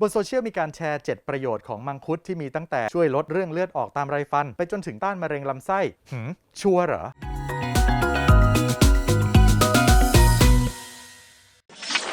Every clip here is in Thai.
บนโซเชียลมีการแชร์ 7 ประโยชน์ของมังคุดที่มีตั้งแต่ช่วยลดเรื่องเลือดออกตามไรฟัน ไปจนถึงต้านมะเร็งลำไส้หืมชัวร์เหรอ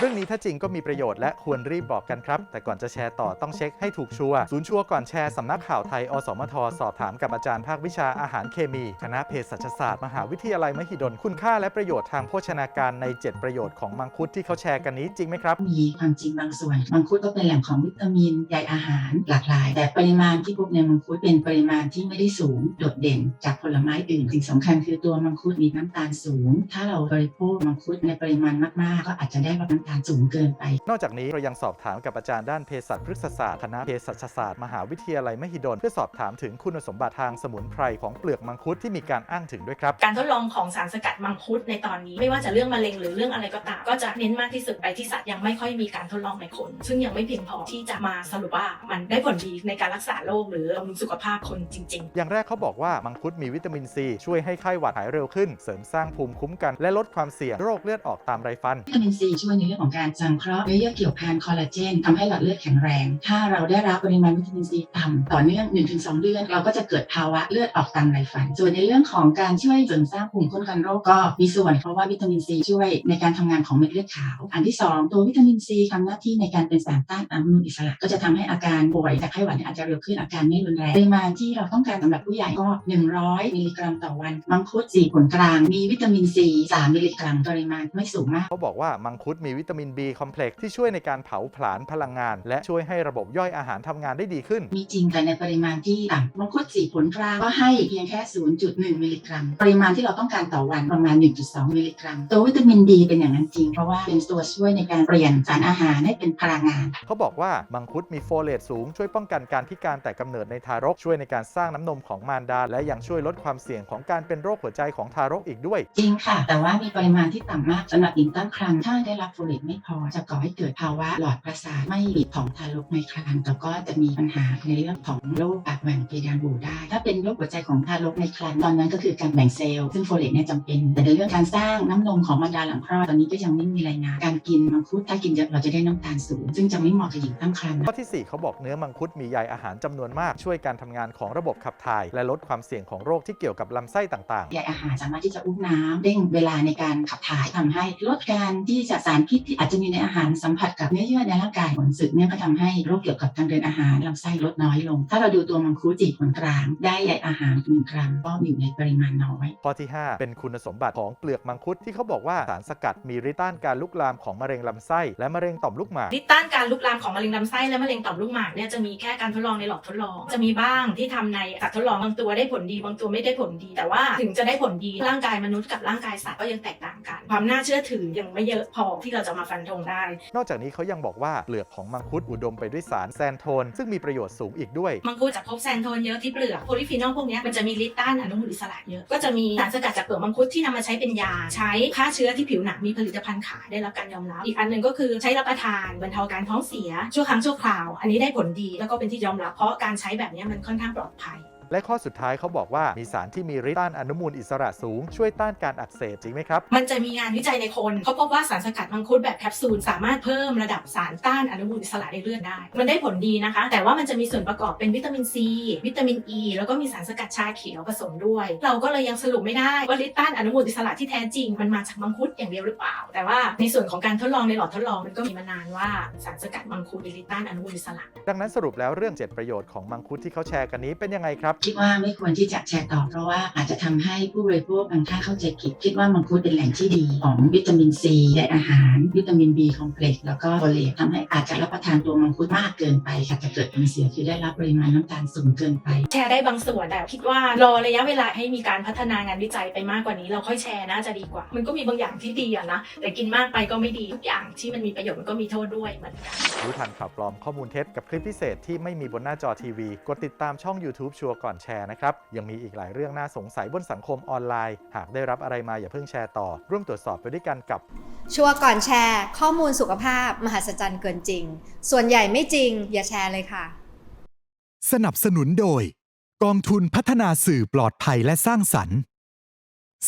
เรื่องนี้ถ้าจริงก็มีประโยชน์และควรรีบบอกกันครับ แต่ก่อนจะแชร์ต่อต้องเช็คให้ถูกชัวร์ศูนย์ชัวร์ก่อนแชร์สำนักข่าวไทย อสมท สอบถามกับอาจารย์ภาควิชาอาหารเคมี คณะเภสัชศาสตร์ มหาวิทยาลัยมหิดล คุณค่าและประโยชน์ทางโภชนาการใน 7 ประโยชน์ของมังคุดที่เขาแชร์กันนี้จริงไหมครับ มีความจริงบางส่วน มังคุดก็เป็นแหล่งของวิตามินใยอาหารหลากหลาย แต่ปริมาณที่พบในมังคุดเป็นปริมาณที่ไม่ได้สูงโดดเด่น จากผลไม้อื่นสิ่งสำคัญคือตัวมังคุดมีน้ำตาลสูง ถ้าเราบริโภคมังคุดในปริมาณมากๆ ก็อาจจะได้รับน้ำตาลสูงเกินไป นอกจากนี้เรายังสอบถามกับอาจารย์ด้านเภสัชพฤกษศาสตร์คณะเภสัชศาสตร์มหาวิทยาลัยมหิดลเพื่อสอบถามถึงคุณสมบัติทางสมุนไพรของเปลือกมังคุดที่มีการอ้างถึงด้วยครับ การทดลองของสารสกัดมังคุดในตอนนี้ ไม่ว่าจะเรื่องมะเร็งหรือเรื่องอะไรก็ตามก็จะเน้นมากที่สุดไปที่สัตว์ยังไม่ค่อยมีการทดลองในคน ซึ่งยังไม่เพียงพอที่จะมาสรุปว่ามันได้ผลดีในการรักษาโรคหรือบำรุงสุขภาพคนจริง ๆ อย่างแรกเขาบอกว่ามังคุดมีวิตามินซีช่วยให้ไข้หวัดหายเร็วขึ้น เสริมสร้างภูมิคุ้มกันและลดความเสี่ยงโรคเลือดออกตามไรฟันวิตามินซีช่วยในเรื่องของการสังเคราะห์เนื้อเยื่อเกี่ยวพันคอลลาเจนทำให้หลอดเลือดแข็งแรง ถ้าเราได้รับปริมาณวิตามินซีต่ำต่อเนื่อง 1-2 เดือน เราก็จะเกิดภาวะเลือดออกตามไรฟัน ส่วนในเรื่องของการช่วยเสริมสร้างภูมิคุ้มกันโรคก็มีส่วนเพราะว่าวิตามินซีช่วยในการทำงานของเม็ดเลือดขาว อันที่ 2 ตัววิตามินซีทำหน้าที่ในการเป็นสารต้านอนุมูลอิสระ ก็จะทำให้อาการป่วยจากไข้หวัดอาจจะเร็วขึ้นอาการไม่รุนแรงปริมาณที่เราต้องการสำหรับผู้ใหญ่ก็ 100 มิลลิกรัมต่อวัน มังคุด4ผลกลางมีวิตามินซี3มิลลิกรัมปริมาณไม่สูงมากเขาบอกว่ามังคุดมีวิตามิน B คอมเพล็กซ์ที่ช่วยในการเผาผลาญพลังงาน และช่วยให้ระบบย่อยอาหารทำงานได้ดีขึ้น มีจริงแต่ในปริมาณที่ต่ำมังคุดสีผลกลางก็ให้เพียงแค่ 0.1 มิลลิกรัม ปริมาณที่เราต้องการต่อวันประมาณ 1.2 มิลลิกรัม ตัววิตามินดีเป็นอย่างนั้นจริง เพราะว่าเป็นตัวช่วยในการเปลี่ยนสารอาหารให้เป็นพลังงาน เขาบอกว่ามังคุดมีโฟเลตสูง ช่วยป้องกันการพิการแต่กำเนิดในทารก ช่วยในการสร้างน้ำนมของมารดา และยังช่วยลดความเสี่ยงของการเป็นโรคหัวใจของทารกอีกด้วย จริงค่ะ แต่ว่ามีปริมาณที่ต่ำมากสำหรับหญิงตั้งครรภ์ถ้าได้รับโฟเลตไม่พอจะก่อให้เกิดภาวะหลอดประสาทไม่บีบของทารกในครรภ์แล้วก็จะมีปัญหาในเรื่องของโรคปากแหว่งเพดานโหวได้ ถ้าเป็นโรคหัวใจของทารกในครรภ์ตอนนั้นก็คือการแบ่งเซลล์ซึ่งโฟเลตเนี่ยจำเป็น แต่ในเรื่องการสร้างน้ำนมของมารดาหลังคลอดตอนนี้ก็ยังไม่มีรายงานการกินมังคุดถ้ากินเยอะเราจะได้น้ำตาลสูง ซึ่งจะไม่เหมาะกับหญิงตั้งครรภ์ข้อทีสี่4เขาบอกเนื้อมังคุดมีใยอาหารจำนวนมากช่วยการทำงานของระบบขับถ่าย และลดความเสี่ยงของโรคที่เกี่ยวกับลำไส้ต่างๆใยอาหารสามารถที่จะอุ้มน้ำเร่งเวลาในการขับถ่ายทำให้ลดการที่จะสารพิษที่อาจจะมีในอาหารสัมผัสกับเนื้อเยื่อในร่างกายผลสึกเนี่ยก็ทำให้โรคเกี่ยวกับทางเดินอาหารลำไส้ลดน้อยลง ถ้าเราดูตัวมังคุดจีผลกลางได้ใยอาหารหนึ่งกรัมก็อยู่ในปริมาณน้อยๆข้อที่ 5 เป็นคุณสมบัติของเปลือกมังคุดที่เขาบอกว่าสารสกัดมีฤทธิ์ต้านการลุกลามของมะเร็งลำไส้และมะเร็งต่อมลูกหมากฤทธิ์ต้านการลุกลามของมะเร็งลำไส้และมะเร็งต่อมลูกหมากเนี่ยจะมีแค่การทดลองในหลอดทดลอง จะมีบ้างที่ทำในสัตว์ทดลองบางตัวได้ผลดีบางตัวไม่ได้ผลดี แต่ว่าถึงจะได้ผลดีร่างกายมนุษย์กับร่างกายสัตว์ก็ยังแตกต่างกัน ความน่าเชื่อถือยังไม่เยอะพอที่เราจะมาฟันธงได้ นอกจากนี้เขายังบอกว่าเปลือกของมังคุดอุดมไปด้วยสารแซนโทน ซึ่งมีประโยชน์สูงอีกด้วย มังคุดจะพบแซนโทนเยอะที่เปลือกโพลิฟีนอลพวกเนี้ยมันจะมีฤทธิ์ต้านอนุมูลอิสระเยอะ ก็จะมีสารสกัดจากเปลือกมังคุดที่นำมาใช้เป็นยา ใช้ฆ่าเชื้อที่ผิวหนังมีผลิตภัณฑ์ขายได้รับการยอมรับ อีกอันหนึ่งก็คือใช้รับประทานบรรเทาอาการท้องเสียชั่วครั้งชั่วคราว อันนี้ได้ผลดีแล้วก็เป็นที่ยอมรับเพราะการใช้แบบเนี้ยมันค่อนข้างปลอดภัย และข้อสุดท้ายเขาบอกว่ามีสารที่มีฤทธิ์ต้านอนุมูลอิสระสูง ช่วยต้านการอักเสบจริงไหมครับ มันจะมีงานวิจัยในคนเขาพบว่าสารสกัดมังคุดแบบแคปซูลสามารถเพิ่มระดับสารต้านอนุมูลอิสระในเลือดได้ มันได้ผลดีนะคะ แต่ว่ามันจะมีส่วนประกอบเป็นวิตามินซีวิตามินอ e, ีแล้วก็มีสารสกัดชาเขียวผสมด้วย เราก็เลยยังสรุปไม่ได้ว่าฤทธิ์ต้านอนุมูลอิสระที่แท้จริง มันมาจากมังคุดอย่างเดียวหรือเปล่า แต่ว่าในส่วนของการทดลองในหลอดทดลองมันก็มีมานานว่าสารสกัดมังคุดมีฤทธิ์ต้านอนุมูลอิสระ ดังนั้นสรุปแล้วเรื่อง 7 ประโยชน์ของมังคุดที่เขาแชร์กันนี้เป็นยังไงครับคิดว่าไม่ควรที่จะแชร์ต่อ เพราะว่าอาจจะทำให้ผู้บริโภคบางท่านเข้าใจผิดคิดว่ามังคุดเป็นแหล่งที่ดีของวิตามินซีและอาหาร วิตามิน B คอมเพล็กซ์แล้วก็โฟเลตทำให้อาจจะรับประทานตัวมังคุดมากเกินไปค่ะจะเกิดผลเสียคือได้รับปริมาณน้ำตาลสูงเกินไป แชร์ได้บางส่วนแต่คิดว่ารอระยะเวลาให้มีการพัฒนางานวิจัยไปมากกว่านี้ เราค่อยแชร์น่าจะดีกว่า มันก็มีบางอย่างที่ดีอะนะแต่กินมากไปก็ไม่ดีทุกอย่างที่มันมีประโยชน์มันก็มีโทษด้วยเหมือนกันรู้ทันข่าวปลอมข้อมูลเท็จกับคลิปพิเศษที่ไม่มีบนหน้าจอทีวีกดติดตามช่อง YouTube ชัวร์ก่อนแชร์นะครับ ยังมีอีกหลายเรื่องน่าสงสัยบนสังคมออนไลน์ หากได้รับอะไรมาอย่าเพิ่งแชร์ต่อ ร่วมตรวจสอบไปด้วยกันกับ ชัวร์ก่อนแชร์ ข้อมูลสุขภาพ มหัศจรรย์เกินจริง ส่วนใหญ่ไม่จริง อย่าแชร์เลยค่ะ สนับสนุนโดย กองทุนพัฒนาสื่อปลอดภัยและสร้างสรรค์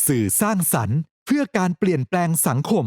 สื่อสร้างสรรค์ เพื่อการเปลี่ยนแปลงสังคม